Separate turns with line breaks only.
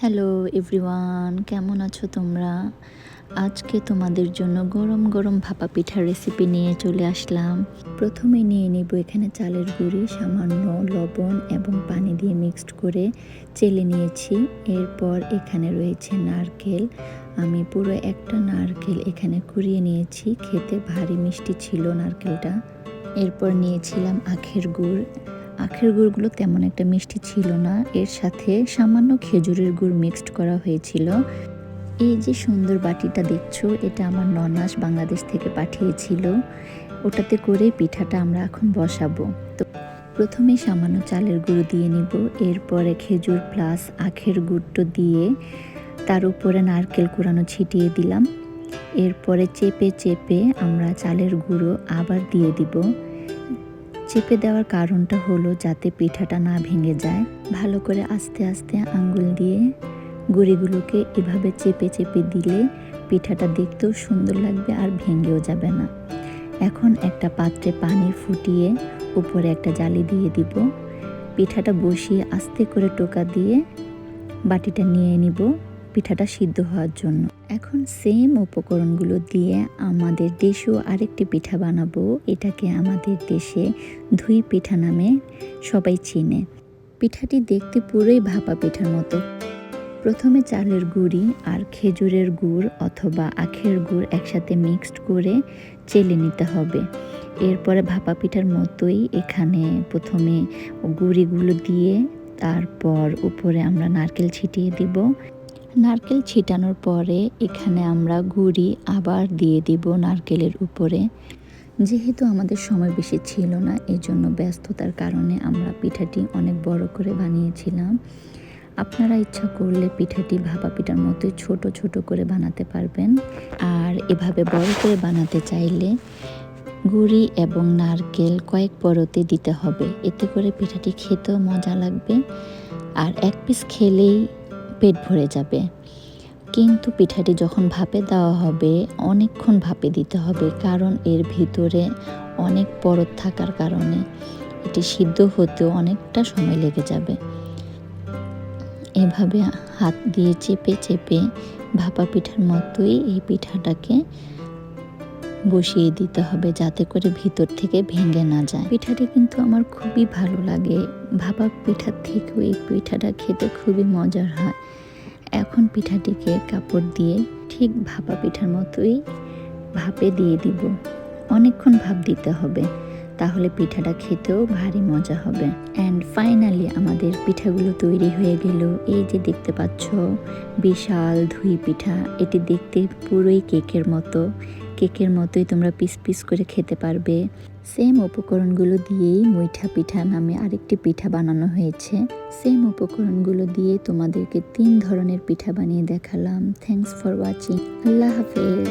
Hello everyone, কেমন আছো তোমরা? আজকে তোমাদের জন্য গরম গরম ভাপা পিঠার রেসিপি নিয়ে চলে আসলাম। প্রথমে নিয়ে নিব এখানে চালের গুঁড়ি, সামান্য লবণ এবং পানি দিয়ে মিক্সড করে চেলে নিয়েছি। এরপর এখানে রয়েছে নারকেল। আমি পুরো একটা নারকেল এখানে কুড়িয়ে নিয়েছি। খেতে ভারী মিষ্টি ছিল নারকেলটা। এরপর নিয়েছিলাম আখের গুড়। আখের গুড়গুলো তেমন একটা মিষ্টি ছিল না। এর সাথে সামান্য খেজুরের গুড় মিক্সড করা হয়েছিল। এই যে সুন্দর বাটিটা দেখছ, এটা আমার ননাস বাংলাদেশ থেকে পাঠিয়েছিল। ওটাতে করে পিঠাটা আমরা এখন বসাবো। তো প্রথমে সামান্য চালের গুঁড়ো দিয়ে নিব। এরপরে খেজুর প্লাস আখের গুড়টো দিয়ে তার উপরে নারকেল কুড়ানো ছিটিয়ে দিলাম। এরপরে চেপে চেপে আমরা চালের গুঁড়ো আবার দিয়ে দিব। চেপে দেওয়ার কারণটা হলো যাতে পিঠাটা না ভেঙে যায়। ভালো করে আস্তে আস্তে আঙ্গুল দিয়ে গুঁড়িগুলোকে এভাবে চেপে চেপে দিলে পিঠাটা দেখতেও সুন্দর লাগবে আর ভেঙেও যাবে না। এখন একটা পাত্রে পানি ফুটিয়ে উপরে একটা জালি দিয়ে দিব। পিঠাটা বসিয়ে আস্তে করে টোকা দিয়ে বাটিটা নিয়ে নিব। পিঠাটা সিদ্ধ হওয়ার জন্য। এখন সেম উপকরণগুলো দিয়ে আমাদের দেশেও আরেকটি পিঠা বানাবো। এটাকে আমাদের দেশে ধুই পিঠা নামে সবাই চিনে। পিঠাটি দেখতে পুরোই ভাপা পিঠার মতো। প্রথমে চালের গুঁড়ি আর খেজুরের গুড় অথবা আখের গুড় একসাথে মিক্সড করে চেলে নিতে হবে। এরপরে ভাপা পিঠার মতোই এখানে প্রথমে গুঁড়িগুলো দিয়ে তারপর উপরে আমরা নারকেল ছিটিয়ে দিব। নারকেল ছিটানোর পরে এখানে আমরা গুড়ি আবার দিয়ে দিব নারকেলের উপরে। যেহেতু আমাদের সময় বেশি ছিল না, এজন্য ব্যস্ততার কারণে আমরা পিঠাটি অনেক বড় করে বানিয়েছিলাম। আপনারা ইচ্ছা করলে পিঠাটি ভাপা পিঠার মতোই ছোট ছোট করে বানাতে পারবেন। আর এভাবে বড় করে বানাতে চাইলে গুড়ি এবং নারকেল কয়েক পরতে দিতে হবে। এতে করে পিঠাটি খেতেও মজা লাগবে। আর এক পিস খেলেই পেট ভরে যাবে। কিন্তু পিঠাটি যখন ভাপে দেওয়া হবে, অনেকক্ষণ ভাপে দিতে হবে, কারণ এর ভিতরে অনেক পরত থাকার কারণে এটি সিদ্ধ হতেও অনেকটা সময় লেগে যাবে। এভাবে হাত দিয়ে চেপে চেপে ভাপা পিঠার মতোই এই পিঠাটাকে বসিয়ে দিতে হবে যাতে করে ভিতর থেকে ভেঙে না যায়। পিঠাটি কিন্তু আমার খুবই ভালো লাগে। ভাপা পিঠার থেকেও এই পিঠাটা খেতে খুবই মজার হয়। এখন পিঠাটিকে কাপড় দিয়ে ঠিক ভাপা পিঠার মতোই ভাপে দিয়ে দিব। অনেকক্ষণ ভাপ দিতে হবে, তাহলে পিঠাটা খেতেও ভারী মজা হবে। অ্যান্ড ফাইনালি আমাদের পিঠাগুলো তৈরি হয়ে গেল। এই যে দেখতে পাচ্ছ, বিশাল ধুই পিঠা। এটি দেখতে পুরোই কেকের মতো। কেকের মতোই তোমরা পিস পিস করে খেতে পারবে। সেম উপকরণগুলো দিয়েই মুইঠা পিঠা নামে আরেকটি পিঠা বানানো হয়েছে। সেম উপকরণগুলো দিয়ে তোমাদেরকে তিন ধরনের পিঠা বানিয়ে দেখালাম। থ্যাংকস ফর ওয়াচিং আল্লাহ হাফেজ।